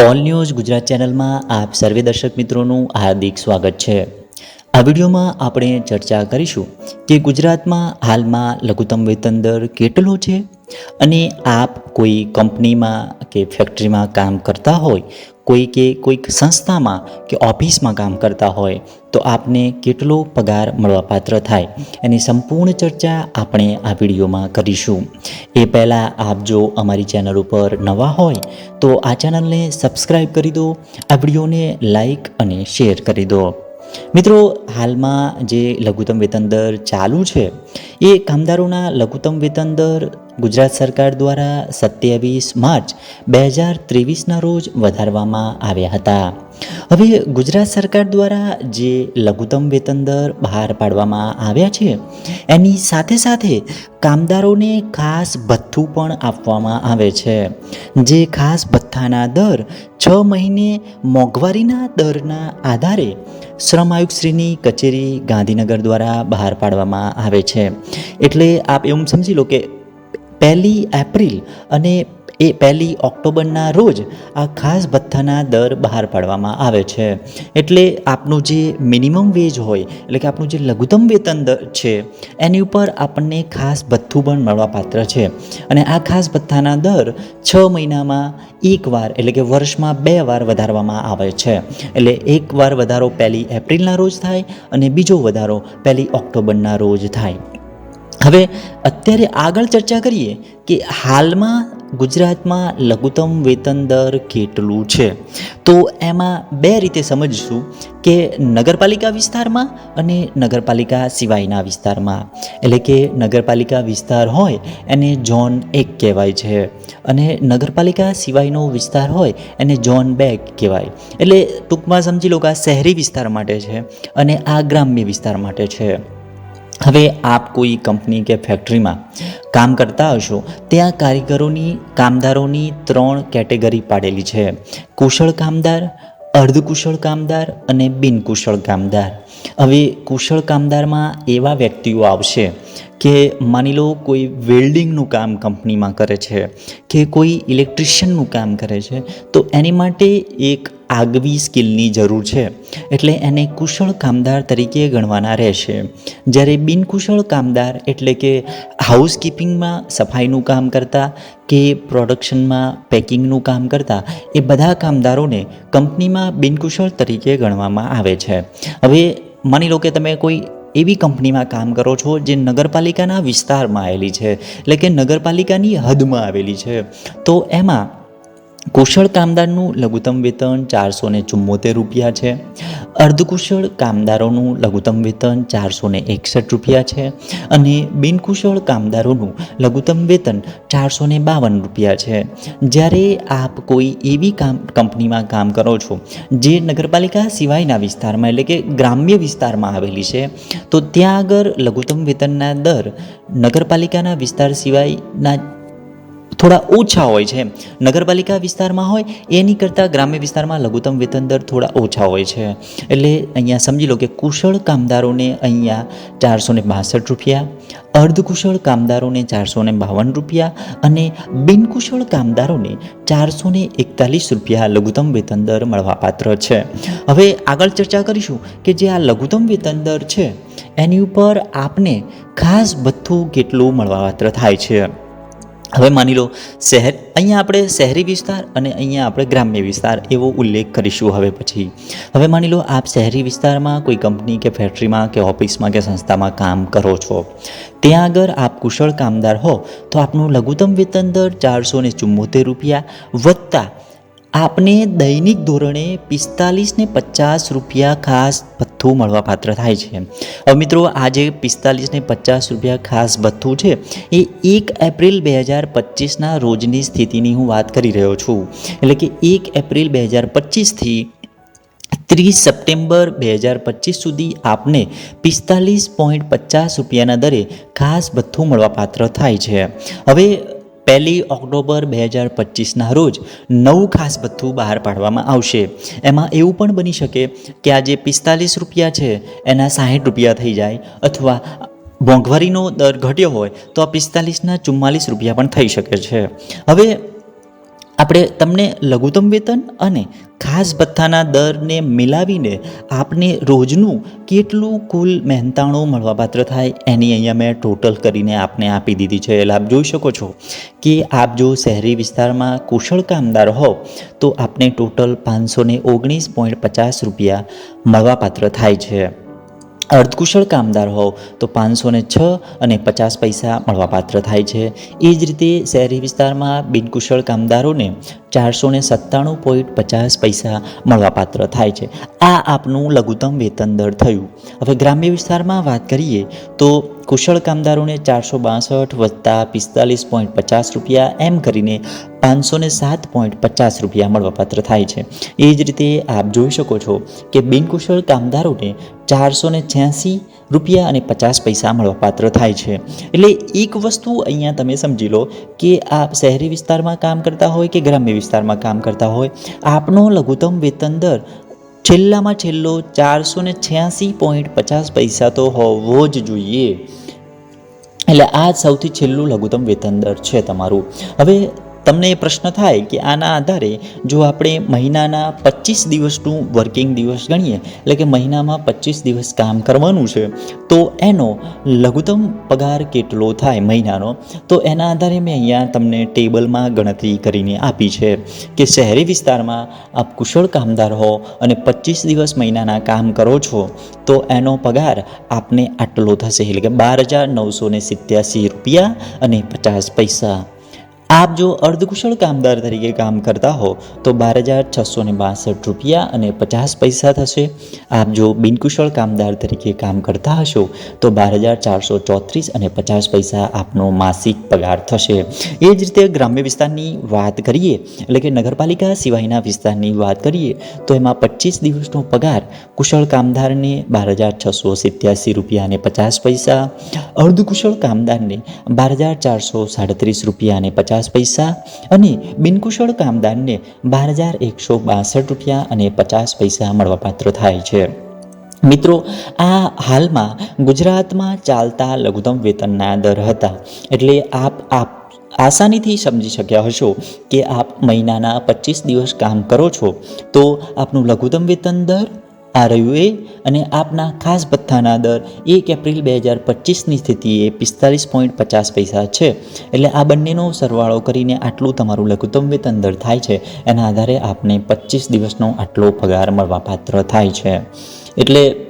All news Gujarat ચેનલમાં આપ સર્વે દર્શક મિત્રોનું હાર્દિક સ્વાગત છે. આ વિડીયોમાં આપણે ચર્ચા કરીશું કે ગુજરાતમાં હાલમાં લઘુત્તમ વેતન દર કેટલો છે અને આપ કોઈ કંપનીમાં કે ફેક્ટરીમાં કામ કરતા હોય કોઈ કે કોઈક સંસ્થામાં કે ઓફિસમાં કામ કરતા હોય, તો આપને કેટલો પગાર મળવાપાત્ર થાય, એની સંપૂર્ણ ચર્ચા આપણે આ વિડીયોમાં કરીશું. એ પહેલાં આપ જો અમારી ચેનલ ઉપર નવા હોય, તો આ ચેનલને સબસ્ક્રાઈબ કરી દો, આ વિડીયોને લાઈક અને શેર કરી દો. મિત્રો, હાલમાં જે લઘુત્તમ વેતન દર ચાલુ છે, એ કામદારોના લઘુત્તમ વેતન દર ગુજરાત સરકાર દ્વારા સત્યાવીસ માર્ચ બે હજાર ત્રેવીસના રોજ વધારવામાં આવ્યા હતા. હવે ગુજરાત સરકાર દ્વારા જે લઘુત્તમ વેતન દર બહાર પાડવામાં આવ્યા છે, એની સાથે સાથે કામદારોને ખાસ ભથ્થું પણ આપવામાં આવે છે. જે ખાસ ભથ્થાના દર છ મહિને મોંઘવારીના દરના આધારે શ્રમ આયુક્તશ્રીની કચેરી ગાંધીનગર દ્વારા બહાર પાડવામાં આવે છે. એટલે આપ એવું સમજી લો કે પહેલી એપ્રિલ અને એ પહેલી ઓક્ટોબરના રોજ આ ખાસ ભથ્થાના દર બહાર પાડવામાં આવે છે. એટલે આપનું જે મિનિમમ વેજ હોય, એટલે કે આપણું જે લઘુત્તમ વેતન દર છે, એની ઉપર આપણને ખાસ ભથ્થું પણ મળવાપાત્ર છે. અને આ ખાસ ભથ્થાના દર છ મહિનામાં એક વાર, એટલે કે વર્ષમાં બે વાર વધારવામાં આવે છે. એટલે એક વાર વધારો પહેલી એપ્રિલના રોજ થાય અને બીજો વધારો પહેલી ઓક્ટોબરના રોજ થાય. હવે અત્યારે આગળ ચર્ચા કરીએ કે હાલમાં ગુજરાતમાં લઘુત્તમ વેતન દર કેટલું છે? તો એમાં બે રીતે સમજીશું કે નગરપાલિકા વિસ્તારમાં અને નગરપાલિકા સિવાયના વિસ્તારમાં. એટલે કે નગરપાલિકા વિસ્તાર હોય એને ઝોન એક કહેવાય છે અને નગરપાલિકા સિવાયનો વિસ્તાર હોય એને ઝોન બે કહેવાય. એટલે ટૂંકમાં સમજી લો કે આ શહેરી વિસ્તાર માટે છે અને આ ગ્રામ્ય વિસ્તાર માટે છે. હવે આપ કોઈ કંપની કે ફેક્ટરીમાં કામ કરતા હશો, ત્યાં કારીગરોની, કામદારોની ત્રણ કેટેગરી પાડેલી છે. કુશળ કામદાર, અર્ધકુશળ કામદાર અને બિનકુશળ કામદાર. હવે કુશળ કામદારમાં એવા વ્યક્તિઓ આવશે કે માની લો કોઈ વેલ્ડિંગનું કામ કંપનીમાં કરે છે, કે કોઈ ઇલેક્ટ્રિશિયનનું કામ કરે છે, તો એની માટે એક આગવી સ્કિલની જરૂર છે. એટલે એને કુશળ કામદાર તરીકે ગણવાના રહેશે. જ્યારે બિનકુશળ કામદાર એટલે કે હાઉસકીપિંગમાં સફાઈનું કામ કરતા કે પ્રોડક્શનમાં પેકિંગનું કામ કરતા, એ બધા કામદારોને કંપનીમાં બિનકુશળ તરીકે ગણવામાં આવે છે. હવે માની લો કે તમે કોઈ એવી કંપનીમાં કામ કરો છો જે નગરપાલિકાના વિસ્તારમાં આવેલી છે, એટલે કે નગરપાલિકાની હદમાં આવેલી છે, તો એમાં કુશળ કામદારનું લઘુત્તમ વેતન ચારસો ને ચુમ્મોતેર રૂપિયા છે. અર્ધકુશળ કામદારોનું લઘુત્તમ વેતન ચારસો ને એકસઠ રૂપિયા છે અને બિનકુશળ કામદારોનું લઘુત્તમ વેતન ચારસો ને બાવન રૂપિયા છે. જ્યારે આપ કોઈ એવી કામ, કંપનીમાં કામ કરો છો, જે નગરપાલિકા સિવાયના વિસ્તારમાં એટલે કે ગ્રામ્ય વિસ્તારમાં આવેલી છે, તો ત્યાં આગળ લઘુત્તમ વેતનના દર નગરપાલિકાના વિસ્તાર સિવાયના થોડા ઓછા હોય છે. નગરપાલિકા વિસ્તારમાં હોય, એની કરતાં ગ્રામ્ય વિસ્તારમાં લઘુત્તમ વેતન દર થોડા ઓછા હોય છે. એટલે અહીંયા સમજી લો કે કુશળ કામદારોને અહીંયા ચારસો ને બાસઠ રૂપિયા, અર્ધકુશળ કામદારોને ચારસો ને બાવન રૂપિયા અને બિનકુશળ કામદારોને ચારસો ને એકતાલીસ રૂપિયા લઘુત્તમ વેતન દર મળવાપાત્ર છે. હવે આગળ ચર્ચા કરીશું કે જે આ લઘુત્તમ વેતન દર છે, એની ઉપર આપને ખાસ ભથ્થું કેટલું મળવાપાત્ર થાય છે. હવે માની લો, શહેર, અહીંયા આપણે શહેરી વિસ્તાર અને અહીંયા આપણે ગ્રામ્ય વિસ્તાર એવો ઉલ્લેખ કરીશું હવે પછી. હવે માની લો, આપ શહેરી વિસ્તારમાં કોઈ કંપની કે ફેક્ટરીમાં કે ઓફિસમાં કે સંસ્થામાં કામ કરો છો. ત્યાં આગળ આપ કુશળ કામદાર હો, તો આપનું લઘુત્તમ વેતન દર ચારસો ને રૂપિયા વત્તા આપને દૈનિક ધોરણે પિસ્તાલીસ ને પચાસ રૂપિયા ખાસ ભથ્થું મળવાપાત્ર થાય છે. હવે મિત્રો, આ જે પિસ્તાલીસ ને પચાસ રૂપિયા ખાસ ભથ્થું છે, એ એક એપ્રિલ બે હજાર પચીસના રોજની સ્થિતિની હું વાત કરી રહ્યો છું. એટલે કે એક એપ્રિલ બે હજાર પચીસથી ત્રીસ સપ્ટેમ્બર બે હજાર પચીસ સુધી આપને પિસ્તાલીસ પોઈન્ટ પચાસ રૂપિયાના દરે ખાસ ભથ્થું મળવાપાત્ર થાય છે. હવે પહેલી ઓક્ટોબર બે હજાર પચીસના રોજ નવું ખાસ ભથ્થું બહાર પાડવામાં આવશે. એમાં એવું પણ બની શકે કે આ જે પિસ્તાલીસ રૂપિયા છે, એના સાહીઠ રૂપિયા થઈ જાય અથવા મોંઘવારીનો દર ઘટ્યો હોય તો આ પિસ્તાલીસના ચુમ્માલીસ રૂપિયા પણ થઈ શકે છે. હવે આપણે તમને લઘુત્તમ વેતન અને ખાસ ભથ્થાના દરને મિલાવીને આપને રોજનું કેટલું કુલ મહેનતાણું મળવાપાત્ર થાય એની અહીંયા મેં ટોટલ કરીને આપને આપી દીધી છે. એટલે આપ જોઈ શકો છો કે આપ જો શહેરી વિસ્તારમાં કુશળ કામદાર હો, તો આપને ટોટલ પાંચસો ઓગણીસ પોઈન્ટ પચાસ રૂપિયા મળવાપાત્ર થાય છે. અર્ધકુશળ કામદાર હોવ તો પાંચસો ને છ અને પચાસ પૈસા મળવાપાત્ર થાય છે. એ જ રીતે શહેરી વિસ્તારમાં બિનકુશળ કામદારોને ચારસો ને સત્તાણું પોઈન્ટ પચાસ પૈસા મળવાપાત્ર થાય છે. આ આપનું લઘુત્તમ વેતન દર થયું. હવે ગ્રામ્ય વિસ્તારમાં વાત કરીએ તો કુશળ કામદારોને ચારસો બાસઠ વત્તા પિસ્તાલીસ પોઈન્ટ પચાસ રૂપિયા એમ કરીને પાંચસો ને સાત પોઈન્ટ પચાસ રૂપિયા મળવાપાત્ર થાય છે. એ જ રીતે આપ જોઈ શકો છો કે બિનકુશળ કામદારોને ચારસો ને છ્યાસી રૂપિયા અને પચાસ પૈસા મળવાપાત્ર થાય છે. એટલે એક વસ્તુ અહીંયા તમે સમજી લો કે આપ શહેરી વિસ્તારમાં કામ કરતા હોય કે ગ્રામ્ય વિસ્તારમાં કામ કરતા હોય, આપનો લઘુત્તમ વેતન દર છેલ્લામાં છેલ્લો ચારસો ને છ્યાસી પોઈન્ટ પચાસ પૈસા તો હોવો જ જોઈએ. એટલે આ સૌથી છેલ્લું લઘુત્તમ વેતન દર છે તમારું. હવે તમને એ પ્રશ્ન થાય કે આના આધારે જો આપણે મહિનાના પચીસ દિવસનું વર્કિંગ દિવસ ગણીએ, એટલે કે મહિનામાં પચીસ દિવસ કામ કરવાનું છે, તો એનો લઘુત્તમ પગાર કેટલો થાય મહિનાનો? તો એના આધારે મેં અહીંયા તમને ટેબલમાં ગણતરી કરીને આપી છે કે શહેરી વિસ્તારમાં આપ કુશળ કામદાર હો અને પચીસ દિવસ મહિનાના કામ કરો છો, તો એનો પગાર આપને આટલો થશે, એટલે કે બાર હજાર નવસો સિત્યાસી રૂપિયા અને પચાસ પૈસા. આપ જો અર્ધકુશળ કામદાર તરીકે કામ કરતા હો, તો બાર હજાર છસો ને બાસઠ રૂપિયા અને પચાસ પૈસા થશે. આપ જો બિનકુશળ કામદાર તરીકે કામ કરતા હશો, તો બાર હજાર ચારસો ચોત્રીસ અને પચાસ પૈસા આપનો માસિક પગાર થશે. એ જ રીતે ગ્રામ્ય વિસ્તારની વાત કરીએ, એટલે કે નગરપાલિકા સિવાયના વિસ્તારની વાત કરીએ, તો એમાં પચીસ દિવસનો પગાર કુશળ કામદારને બાર હજાર છસો સિત્યાસી રૂપિયા અને પચાસ પૈસા, અર્ધકુશળ કામદારને બાર હજાર ચારસો સાડત્રીસ રૂપિયા અને પચાસ પૈસા અને બિનકુશળ કામદારને બાર હજાર એકસો બાસઠ રૂપિયા અને પચાસ પૈસા મળવાપાત્ર થાય છે. મિત્રો, આ હાલમાં ગુજરાતમાં ચાલતા લઘુત્તમ વેતનના દર હતા. એટલે આપ આપ આસાનીથી સમજી શક્યા હશો કે આપ મહિનાના પચીસ દિવસ કામ કરો છો, તો આપનું લઘુત્તમ વેતન દર આ રહ્યું એ અને આપના ખાસ ભથ્થાના દર એક એપ્રિલ બે હજાર પચીસની સ્થિતિએ પિસ્તાલીસ પોઈન્ટ પચાસ પૈસા છે. એટલે આ બંનેનો સરવાળો કરીને આટલું તમારું લઘુત્તમ વેતન દર થાય છે. એના આધારે આપને પચીસ દિવસનો આટલો પગાર મળવાપાત્ર થાય છે. એટલે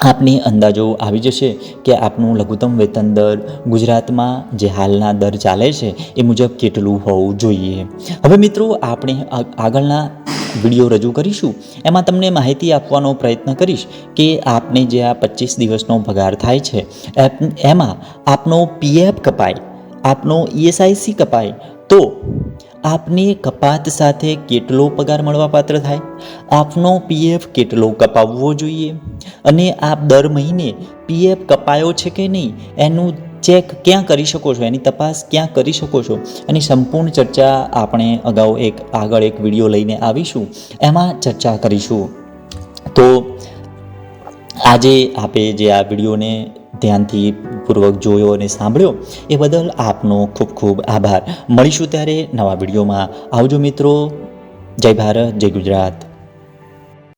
આપની અંદાજો આવી જશે કે આપનું લઘુત્તમ વેતન દર ગુજરાતમાં જે હાલના દર ચાલે છે એ મુજબ કેટલું હોવું જોઈએ. હવે મિત્રો, આપણે આગળના વીડિયો રજૂ કરીશું. એમાં તમને માહિતી આપવાનો પ્રયત્ન કરીશ કે આપને જે આ પચીસ દિવસનો પગાર થાય છે એમાં આપનો પીએફ કપાય, આપનો ઈએસઆઈસી કપાય, તો આપને કપાત સાથે કેટલો પગાર મળવાપાત્ર થાય? આપનો પીએફ કેટલો કપાવવો જોઈએ? અને આપ દર મહિને પીએફ કપાયો છે કે નહીં? એનું ચેક ક્યાં કરી શકો છો? એની તપાસ ક્યાં કરી શકો છો? એની સંપૂર્ણ ચર્ચા આપણે અગાઉ એક આગળ એક વીડિયો લઈને આવીશું. એમાં ચર્ચા કરીશું. તો આજે આપે જે આ વિડીયોને ધ્યાનથી પૂર્વક જોયો અને સાંભળ્યો, એ બદલ આપનો ખૂબ ખૂબ આભાર. મળીશું ત્યારે નવા વિડીયોમાં. આવજો મિત્રો. જય ભારત, જય ગુજરાત.